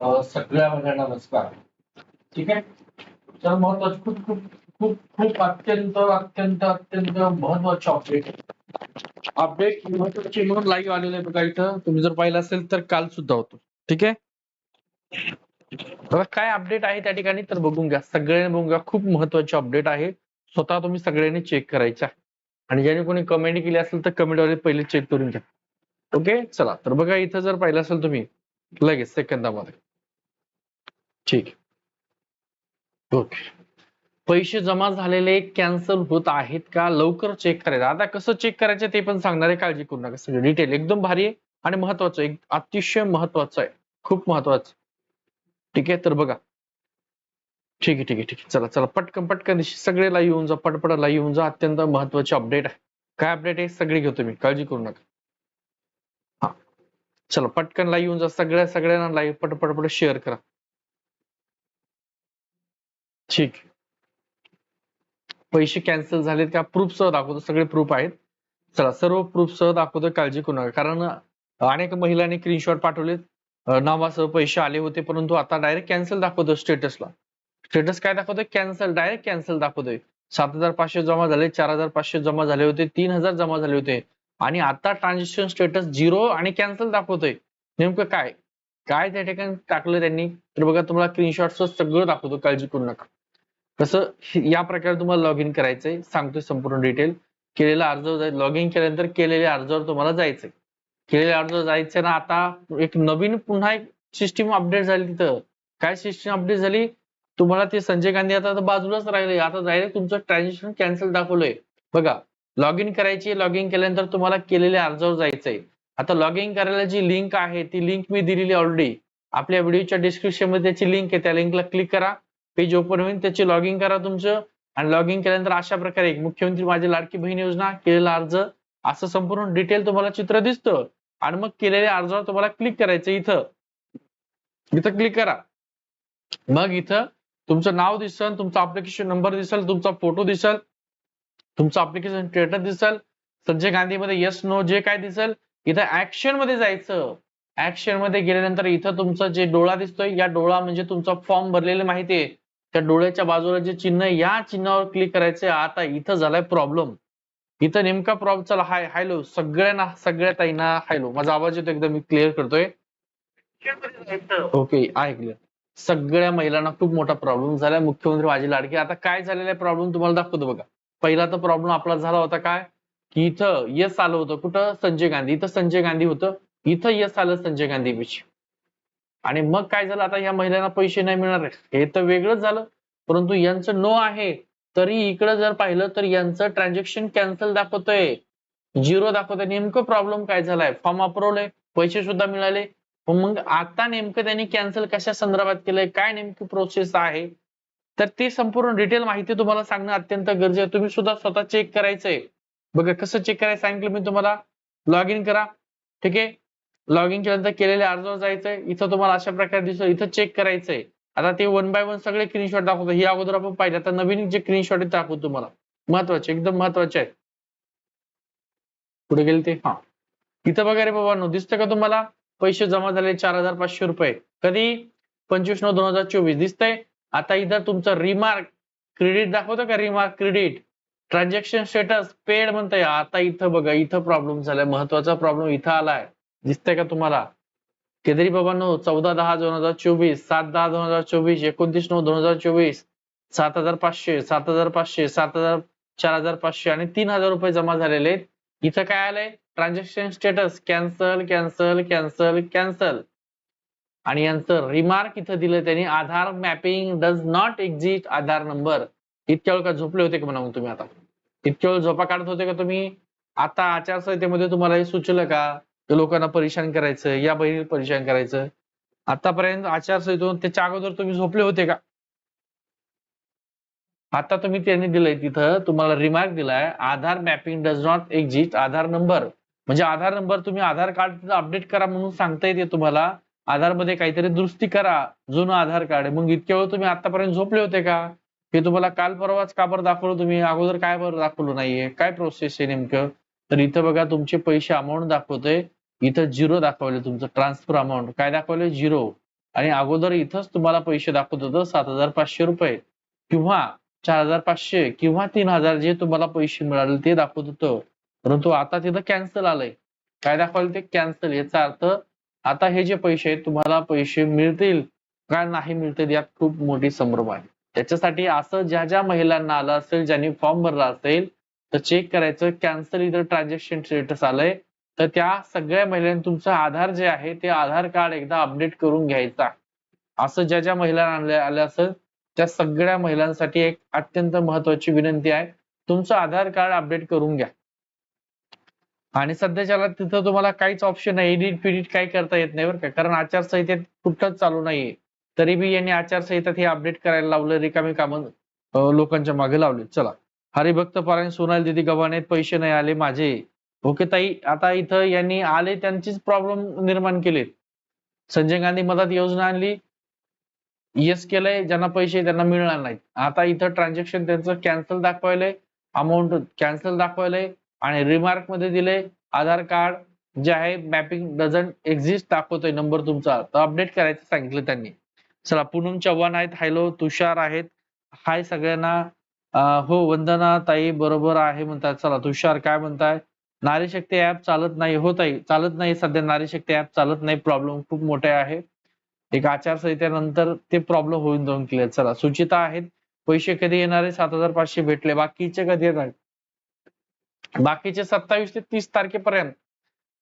सगळ्या महिलांना नमस्कार. ठीक आहे? तर महत्वाचं खूप खूप खूप खूप अत्यंत अत्यंत अत्यंत महत्त्वाचे अपडेट अपडेट महत्त्वाचे म्हणून लाईव्ह आलेले बघा इथं. तुम्ही जर पाहिलं असेल तर काल सुद्धा होतो. ठीक आहे? बघा काय अपडेट आहे त्या ठिकाणी तर बघून घ्या. सगळ्यांनी बघून घ्या. खूप महत्त्वाचे अपडेट आहे. स्वतः तुम्ही सगळ्यांनी चेक करायचे. आहे आणि ज्याने कोणी कमेंट केली असेल तर कमेंट पहिले चेक करून घ्या. ओके चला तर बघा इथं जर पाहिलं असेल तुम्ही लगेच सेकंदामध्ये ठीक. ओके पैसे जमा झालेले कॅन्सल होत आहेत का? लवकर चेक करायचं. आता कसं चेक करायचं ते पण सांगणार आहे. काळजी करू नका. सगळं डिटेल एकदम भारी आहे आणि महत्वाचं एक अतिशय महत्वाचं आहे. खूप महत्वाचं. ठीक आहे? तर बघा. ठीक आहे ठीक आहे ठीक आहे. चला चला. पटकन पटकन. सगळेला येऊन जा. पटपट येऊन जा. अत्यंत महत्त्वाचे अपडेट आहे. काय अपडेट आहे? सगळे घेतो मी. काळजी करू नका. हा. चला पटकन येऊन जा. सगळ्या सगळ्यांना लाईव्ह पटपट पट शेअर करा. ठीक. पैसे कॅन्सल झालेत का प्रूफ सह दाखवतो सगळे प्रूफ आहेत. चला सर्व प्रूफ सह दाखवतो काळजी करू नका. कारण अनेक महिलांनी स्क्रीनशॉट पाठवलेत. नावासह पैसे आले होते परंतु आता डायरेक्ट कॅन्सल दाखवतो स्टेटसला स्टेटस काय दाखवतोय? कॅन्सल डायरेक्ट कॅन्सल दाखवतोय. सात हजार पाचशे जमा झाले चार हजार पाचशे जमा झाले होते तीन हजार जमा झाले होते. आणि आता ट्रान्झॅक्शन स्टेटस झिरो आणि कॅन्सल दाखवतोय. नेमकं काय? काय त्या ठिकाणी टाकलं त्यांनी? तर बघा तुम्हाला स्क्रीनशॉट सगळं दाखवतो काळजी करू नका. कसं या प्रकारे तुम्हाला लॉग इन करायचंय. सांगतोय संपूर्ण डिटेल केलेल्या अर्जावर लॉग इन केल्यानंतर केलेल्या अर्जावर तुम्हाला जायचंय. केलेल्या अर्जावर जायचं ना आता एक नवीन पुन्हा एक सिस्टीम अपडेट झाली तिथं. काय सिस्टीम अपडेट झाली? तुम्हाला ते संजय गांधी आता तर बाजूलाच राहिले. आता डायरेक्ट तुमचं ट्रान्झॅक्शन कॅन्सल दाखवलंय. बघा लॉग इन करायची लॉग इन केल्यानंतर तुम्हाला केलेल्या अर्जावर जायचंय. आता लॉग इन करायला जी लिंक आहे ती लिंक मी दिलेली ऑलरेडी आपल्या व्हिडिओच्या डिस्क्रिप्शनमध्ये त्याची लिंक आहे. त्या लिंकला क्लिक करा. पेज ओपन होईल त्याची लॉग इन करा तुमचं. आणि लॉग इन केल्यानंतर अशा प्रकारे मुख्यमंत्री माझी लाडकी बहीण योजना केलेला अर्ज असं संपूर्ण डिटेल तुम्हाला चित्र दिसतं. आणि मग केलेल्या अर्जावर तुम्हाला क्लिक करायचं इथं. इथं क्लिक करा. मग इथं तुमचं नाव दिसल तुमचा अप्लिकेशन नंबर दिसल तुमचा फोटो दिसल तुमचं अप्लिकेशन स्टेटस दिसल संजय गांधीमध्ये येस नो जे काय दिसल इथं ऍक्शनमध्ये जायचं. ऍक्शनमध्ये गेल्यानंतर इथं तुमचा जे डोळा दिसतोय या डोळा म्हणजे तुमचा फॉर्म भरलेला आहे. त्या डोळ्याच्या बाजूला जे चिन्ह या चिन्हावर क्लिक करायचंय. आता इथं झालाय प्रॉब्लेम इथं नेमका प्रॉब्लेम चला हाय हॅलो सगळ्यांना सगळ्या ताईंना हॅलो माझा आवाज येतो एकदम मी क्लिअर करतोय. ओके आहे क्लिअर सगळ्या महिलांना खूप मोठा प्रॉब्लेम झालाय. मुख्यमंत्री माझी लाडकी. आता काय झालेला आहे प्रॉब्लेम तुम्हाला दाखवतो बघा. पहिला तर प्रॉब्लेम आपला झाला होता काय? की इथं यस आलं होतं. कुठं? संजय गांधी. इथं संजय गांधी होतं. इथं यस आलं संजय गांधी पेशी आणि मग काय झालं? आता या महिलांना पैसे नाही मिळणार हे तर वेगळंच झालं. परंतु यांचं नो आहे. तरी इकडे जर पाहिलं तर यांचं ट्रान्झॅक्शन कॅन्सल दाखवतोय. झिरो दाखवतोय. नेमकं प्रॉब्लेम काय झालाय? फॉर्म अप्रोवलंय पैसे सुद्धा मिळाले. मग आता नेमकं त्यांनी कॅन्सल कशा संदर्भात केलंय? काय नेमकी प्रोसेस आहे? तर ती संपूर्ण डिटेल माहिती तुम्हाला सांगणं अत्यंत गरजेचं आहे. तुम्ही सुद्धा स्वतः चेक करायचंय. बघा कसं चेक करायचं सांगितलं मी तुम्हाला? लॉग इन करा. ठीक आहे? लॉग इन केल्यानंतर केलेल्या अर्जावर जायचंय. इथं तुम्हाला अशा प्रकारे दिसतो इथं चेक करायचंय. आता ते वन बाय वन सगळे स्क्रीनशॉट दाखवतो. हे अगोदर आपण पाहिजे आता नवीन जे स्क्रीनशॉट आहे दाखवतो तुम्हाला. महत्त्वाचे एकदम महत्त्वाचे आहे पुढे गेले ते? हा. इथं बघा रे बाबांनो दिसतं का तुम्हाला? पैसे जमा झाले चार हजार पाचशे रुपये. कधी? पंचवीस नऊ दोन हजार चोवीस. दिसतंय? आता इथं तुमचं रिमार्क क्रेडिट दाखवतो का remark credit transaction status paid म्हणताय. आता इथं बघा इथं प्रॉब्लेम झालाय. महत्त्वाचा प्रॉब्लेम इथं आलाय. दिसतंय का तुम्हाला? केदरी बाबांनो चौदा दहा दोन हजार चोवीस सात दहा दोन हजार चोवीस एकोणतीस नऊ दोन हजार चोवीस सात हजार पाचशे सात हजार पाचशे सात हजार चार हजार पाचशे आणि तीन हजार रुपये जमा झालेले आहेत. इथं काय आलंय? Transaction status cancel cancel cancel cancel आणि यांचं रिमार्क इथं दिलं त्यांनी Aadhaar mapping does not exist Aadhaar number इतक्या वेळ का झोपले होते का म्हणा मग तुम्ही आता? इतक्या वेळ झोपा काढत होते का तुम्ही? आता आचारसंहितेमध्ये तुम्हाला हे सुचलं का? लोकांना परेशान करायचं या बहिणी परेशान करायचं. आतापर्यंत आचारसंहितेतून त्याच्या अगोदर तुम्ही झोपले होते का? आता तुम्ही त्यांनी दिलंय तिथं तुम्हाला रिमार्क दिलाय Aadhaar mapping does not exist Aadhaar number म्हणजे आधार नंबर तुम्ही आधार कार्ड अपडेट करा म्हणून सांगता येते तुम्हाला. आधारमध्ये काहीतरी दुरुस्ती करा जुनं आधार कार्ड मग इतक्या वेळ तुम्ही आतापर्यंत झोपले होते का? हे तुम्हाला काल परवाच का बरं दाखवलं तुम्ही? अगोदर काय बरं दाखवलं नाहीये? काय प्रोसेस आहे नेमकं? तर इथं बघा तुमचे पैसे अमाऊंट दाखवतोय. इथं झिरो दाखवले तुमचं ट्रान्सफर अमाऊंट काय दाखवले झिरो आणि अगोदर इथंच तुम्हाला पैसे दाखवत होतं सात हजार पाचशे रुपये. किंवा चार हजार पाचशे किंवा तीन हजार जे तुम्हाला पैसे मिळाले ते दाखवत होतं. परंतु आता तिथं कॅन्सल आलंय. काय दाखवायला ते? कॅन्सल याचा अर्थ आता हे जे पैसे आहेत तुम्हाला पैसे मिळतील का नाही मिळतील यात खूप मोठी संभ्रम आहे. त्याच्यासाठी असं ज्या ज्या महिलांना आलं असेल ज्यांनी फॉर्म भरला असेल तर चेक करायचं. कॅन्सल इथं ट्रान्झॅक्शन स्टेटस आलंय. तर त्या सगळ्या महिलांनी तुमचं आधार जे आहे ते आधार कार्ड एकदा अपडेट करून घ्यायचा. असं ज्या ज्या महिलांना आणले आले असेल त्या सगळ्या महिलांसाठी एक अत्यंत महत्वाची विनंती आहे. तुमचं आधार कार्ड अपडेट करून घ्या. आणि सध्याच्याला तिथं तुम्हाला काहीच ऑप्शन नाही एडिट पिडिट काही करता येत नाही बरं का. कारण आचारसंहितेत कुठंच चालू नाहीये. तरी बी यांनी आचारसंहितेत हे अपडेट करायला लावलं रिकामी कामं लोकांच्या मागे लावले. चला. हरिभक्त पारायण सोनाल दिदी गव्हाणे पैसे नाही आले माझे. ओके ताई. आता इथं यांनी आले त्यांचीच प्रॉब्लेम निर्माण केलेत. संजय गांधी मदत योजना आणली. येस केलंय ज्यांना पैसे त्यांना मिळणार नाहीत. आता इथं ट्रान्झॅक्शन त्यांचं कॅन्सल दाखवायलंय. अमाऊंट कॅन्सल दाखवायलंय आणि रिमार्कमध्ये दिले आधार कार्ड जे आहे मॅपिंग डझंट एक्झिस्ट दाखवतोय नंबर तुमचा. तर अपडेट करायचं सांगितलं त्यांनी. चला पूनम चव्हाण आहेत. हॅलो तुषार आहेत. हाय सगळ्यांना. हो वंदना ताई बरोबर आहे म्हणतात. चला तुषार काय म्हणताय? नारी शक्ती ऍप चालत नाही होत आहे. चालत नाही सध्या नारी शक्ती ऍप चालत नाही. प्रॉब्लेम खूप मोठे आहे एक आचारसंहितेनंतर ते प्रॉब्लेम होऊन जाऊन क्लिअर चला सुचिता आहेत. पैसे कधी येणारे? सात हजार पाचशे भेटले. बाकीचे कधी येणार? बाकीचे सत्तावीस ते तीस तारखेपर्यंत.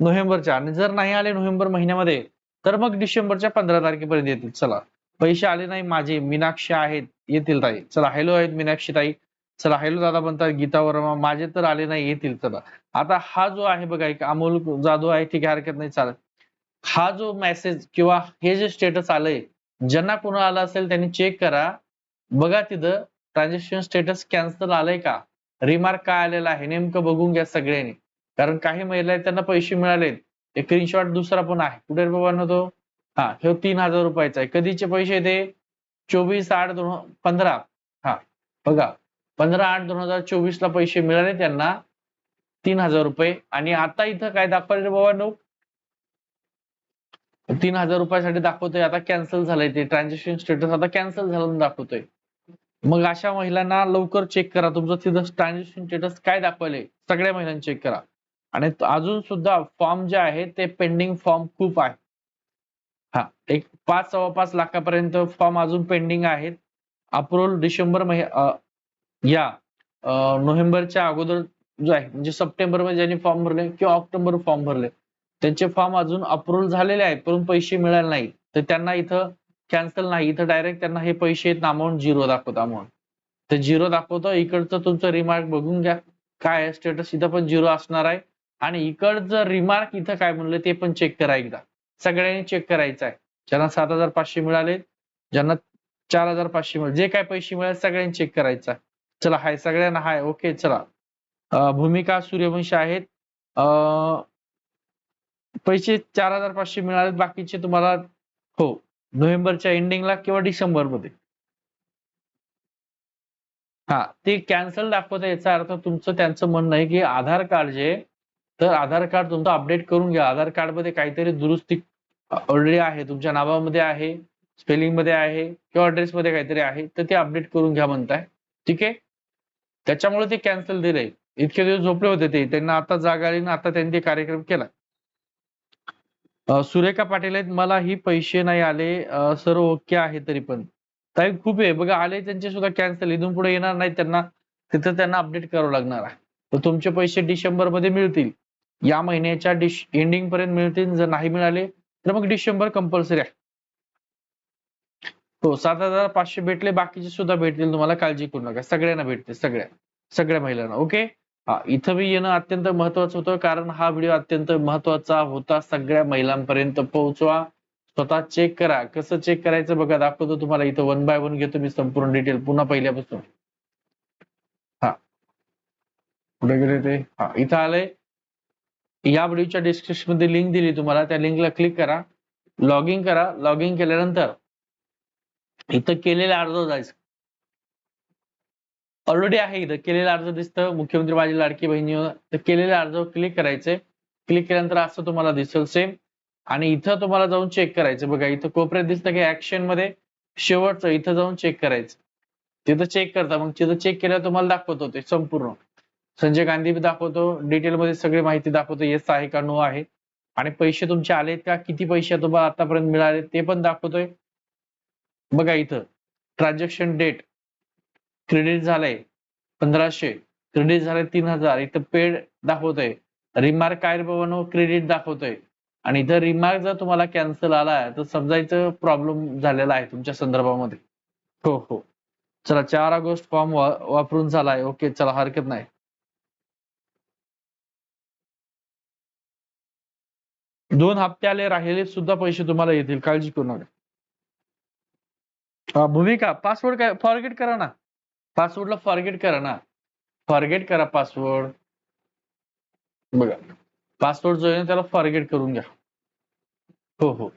नोव्हेंबरच्या. आणि जर नाही आले नोव्हेंबर महिन्यामध्ये तर मग डिसेंबरच्या पंधरा तारखेपर्यंत येतील. चला. पैसे आले नाही माझे. मीनाक्षी आहेत. येतील ताई. चला हॅलो आहेत मीनाक्षी ताई चला हॅलो दादा म्हणतात गीता वर्मा माझे तर आले नाही येतील चला. आता हा जो आहे बघा एक अमोल जाधव आहे ठीक आहे हरकत नाही चालत हा जो मेसेज किंवा हे जे स्टेटस आलंय ज्यांना कुणा आलं असेल त्यांनी चेक करा. बघा तिथं ट्रान्झॅक्शन स्टेटस कॅन्सल आलंय का? रिमार्क काय आलेला आहे? नेमकं बघून घ्या सगळ्यांनी. कारण काही महिला आहेत त्यांना पैसे मिळालेत एक स्क्रीनशॉट दुसरा पण आहे. कुठे बाबांना तो? हा हे तीन हजार रुपयाचा आहे. कधीचे पैसे ते चोवीस आठ दोन पंधरा. हा बघा. पंधरा आठ दोन हजार चोवीस ला पैसे मिळाले त्यांना. तीन हजार रुपये. आणि आता इथं काय दाखवले बाबा तीन हजार रुपयासाठी दाखवतोय. आता कॅन्सल झालंय ते. ट्रान्झॅक्शन स्टेटस आता कॅन्सल झालं दाखवतोय. मग अशा महिलांना लवकर चेक करा. तुमचं तिथं ट्रान्झॅक्शन स्टेटस काय दाखवलंय? सगळ्या महिलांनी चेक करा. आणि अजून सुद्धा फॉर्म जे आहे ते पेंडिंग फॉर्म खूप आहे. हा एक पाच सव्वा पाच लाखापर्यंत फॉर्म अजून पेंडिंग आहेत. अप्रोल डिसेंबर महि या नोव्हेंबरच्या अगोदर जो आहे म्हणजे सप्टेंबरमध्ये ज्यांनी फॉर्म भरले किंवा ऑक्टोबर फॉर्म भरले त्यांचे फॉर्म अजून अप्रुव्हल झालेले आहेत परंतु पैसे मिळाले नाही तर त्यांना इथं कॅन्सल नाही इथं डायरेक्ट त्यांना हे पैसे आहेत अमाऊंट झिरो दाखवत अमाऊंट. तर झिरो दाखवतं इकडचं तुमचं रिमार्क बघून घ्या काय स्टेटस इथं पण झिरो असणार आहे. आणि इकडचं रिमार्क इथं काय म्हणलं ते पण चेक करा एकदा. सगळ्यांनी चेक करायचं आहे. ज्यांना सात हजार पाचशे मिळाले ज्यांना चार हजार पाचशे मिळाले जे काय पैसे मिळाले सगळ्यांनी चेक करायचं आहे. चला हाय सगळ्यांना हाय. ओके चला. भूमिका सूर्यवंशी आहेत. पैसे चार हजार पाचशे मिळाले बाकीचे तुम्हाला हो नोव्हेंबरच्या एंडिंगला किंवा डिसेंबरमध्ये हा ते कॅन्सल दाखवत याचा अर्थ तुमचं त्यांचं म्हणणं आहे की आधार कार्ड जे तर आधार कार्ड तुमचं अपडेट करून घ्या. आधार कार्डमध्ये काहीतरी दुरुस्ती ऑलरेडी आहे तुमच्या नावामध्ये आहे स्पेलिंगमध्ये आहे किंवा ऍड्रेस मध्ये काहीतरी आहे तर ते अपडेट करून घ्या म्हणताय. ठीक आहे? त्याच्यामुळे ते कॅन्सल दिले. इतके दिवस झोपले होते ते. त्यांना आता जाग आली ना आता त्यांनी ते कार्यक्रम केला. सुरेखा पाटील आहेत मला ही पैसे नाही आले. सर्व ओके आहे तरी पण. ताई खूप आहे. बघा आले त्यांचे सुद्धा कॅन्सल इथून पुढे येणार नाही त्यांना. तिथं त्यांना अपडेट करावं लागणार आहे. तर तुमचे पैसे डिसेंबरमध्ये मिळतील. या महिन्याच्या डिश एंडिंग पर्यंत मिळतील. जर नाही मिळाले तर मग डिसेंबर कंपल्सरी आहे. हो सात हजार पाचशे भेटले बाकीचे सुद्धा भेटतील तुम्हाला काळजी करू नका. सगळ्यांना भेटते सगळ्या सगळ्या महिलांना ओके? हा इथं मी येणं अत्यंत महत्वाचं होतं कारण हा व्हिडिओ अत्यंत महत्त्वाचा होता. सगळ्या महिलांपर्यंत पोहोचवा. स्वतः चेक करा. कसं चेक करायचं बघा दाखवतो तुम्हाला. इथं वन बाय वन घेतो मी संपूर्ण डिटेल पुन्हा पहिल्यापासून. हा. कुठे गेले ते? हा इथं आलंय. या व्हिडिओच्या डिस्क्रिप्शनमध्ये लिंक दिली तुम्हाला. त्या लिंकला क्लिक करा. लॉग इन करा. लॉग इन केल्यानंतर इथं केलेला अर्ज जायचं. ऑलरेडी आहे इथं. केलेला अर्ज दिसतं. मुख्यमंत्री माझी लाडकी बहिणी तर केलेल्या अर्ज क्लिक करायचे क्लिक केल्यानंतर असं तुम्हाला दिसेल सेम आणि इथं तुम्हाला जाऊन चेक करायचं बघा इथं कोपऱ्यात दिसतं की ऍक्शनमध्ये शेवटचं इथं जाऊन चेक करायचं. तिथं चेक करता. मग तिथं चेक केल्यावर तुम्हाला दाखवतो ते संपूर्ण. संजय गांधी बी दाखवतो. डिटेलमध्ये सगळी माहिती दाखवतो. येस आहे का? नो आहे. आणि पैसे तुमचे आलेत का? किती पैसे तुम्हाला आतापर्यंत मिळाले ते पण दाखवतोय. बघा इथं ट्रान्झॅक्शन डेट क्रेडिट झालंय पंधराशे क्रेडिट झालंय तीन हजार इथं पेड दाखवतोय. रिमार्क काय भवन बाबांनो? क्रेडिट दाखवतोय. आणि इथं रिमार्क जर तुम्हाला कॅन्सल आलाय तर समजायचं प्रॉब्लेम झालेला आहे तुमच्या संदर्भामध्ये. हो हो. चला चार ऑगस्ट फॉर्म वापरून झालाय. ओके चला हरकत नाही. दोन हप्ते आले राहिले सुद्धा पैसे तुम्हाला येतील. काळजी करू नका. भूमिका पासवर्ड काय? फॉरगेट करा ना. पासवर्डला फॉरगेट करा ना. फॉरगेट करा पासवर्ड बघा. पासवर्ड जो आहे ना त्याला फॉरगेट करून घ्या. हो हो.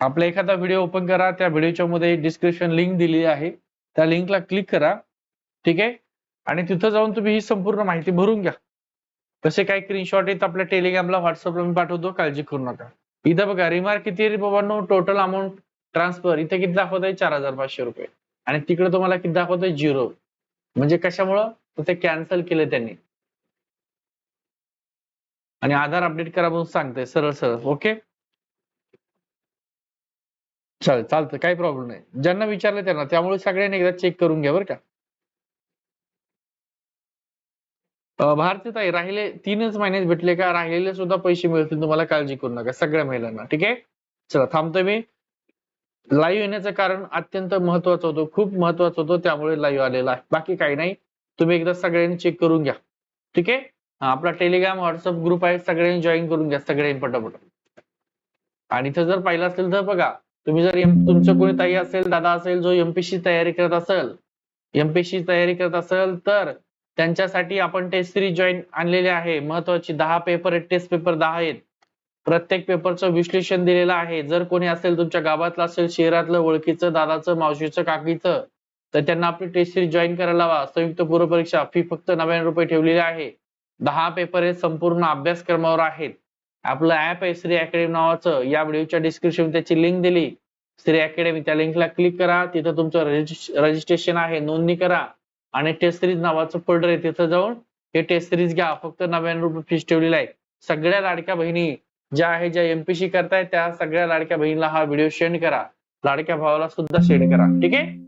आपला एखादा व्हिडिओ ओपन करा. त्या व्हिडिओच्या मध्ये डिस्क्रिप्शन लिंक दिली आहे. त्या लिंकला क्लिक करा. ठीक आहे? आणि तिथं जाऊन तुम्ही ही संपूर्ण माहिती भरून घ्या. तसे काही स्क्रीनशॉट येत आपल्या टेलिग्रामला व्हॉट्सअपला मी पाठवतो. काळजी करू नका. इथं बघा रिमार्क किती बाबांनो? टोटल अमाऊंट ट्रान्सफर इथे किती दाखवत आहे चार हजार पाचशे रुपये. आणि तिकडे तुम्हाला किती दाखवतोय? झिरो. म्हणजे कशामुळं? तर ते कॅन्सल केले त्यांनी. आणि आधार अपडेट करा म्हणून सांगतोय सरळ सरळ. ओके चालेल चालतं काही प्रॉब्लेम नाही. ज्यांना विचारलं त्यांना. त्यामुळे सगळ्यांनी एकदा चेक करून घ्या बरं का. भारतीय ताई राहिले तीनच महिनेच भेटले का? राहिलेले सुद्धा पैसे मिळतील तुम्हाला? काळजी करू नका. सगळ्या महिलांना. ठीक आहे? चला थांबतोय मी. लाईव्ह येण्याचं कारण अत्यंत महत्वाचं होतं. खूप महत्वाचं होतं. त्यामुळे लाईव्ह आलेला आहे. बाकी काही नाही. तुम्ही एकदा सगळ्यांनी चेक करून घ्या. ठीक आहे? आपला टेलिग्राम व्हॉट्सअप ग्रुप आहे. सगळ्यांनी जॉईन करून घ्या. सगळ्यांनी पटापट. आणि इथं जर पाहिलं असेल तर बघा तुम्ही जर एम- तुमचं कोणी ताई असेल दादा असेल जो एमपीसी तयारी करत असेल एमपीसी तयारी करत असेल तर त्यांच्यासाठी आपण टेस्ट सिरीज जॉईन आणलेली आहे. महत्वाची दहा पेपर आहेत. टेस्ट पेपर दहा आहेत. प्रत्येक पेपरचं विश्लेषण दिलेलं आहे. जर कोणी असेल तुमच्या गावातलं असेल शहरातलं ओळखीचं दादाचं मावशीचं काकीचं तर त्यांना आपली टेस्ट सिरीज जॉईन करायला हवा संयुक्त पूर्व परीक्षा फी फक्त नव्याण्णव रुपये ठेवलेली आहे. दहा पेपर हे संपूर्ण अभ्यासक्रमावर आहेत. आपलं ऍप आहे श्री अकॅडमी नावाचं. या व्हिडिओच्या डिस्क्रिप्शन त्याची लिंक दिली. श्री अकॅडमी त्या लिंकला क्लिक करा. तिथं तुमचं रजिस्ट्रेशन आहे. नोंदणी करा. आणि टेस्ट सिरीज नावाचं फोल्डर आहे. तिथं जाऊन हे टेस्ट सिरीज घ्या. फक्त नव्याण्णव रुपये फीस ठेवलेली आहे सगळ्या लाडक्या बहिणी ज्या आहे ज्या एमपीसी करतायत त्या सगळ्या लाडक्या बहिणीला हा व्हिडिओ सेंड करा. लाडक्या भावाला सुद्धा सेंड करा. ठीक आहे?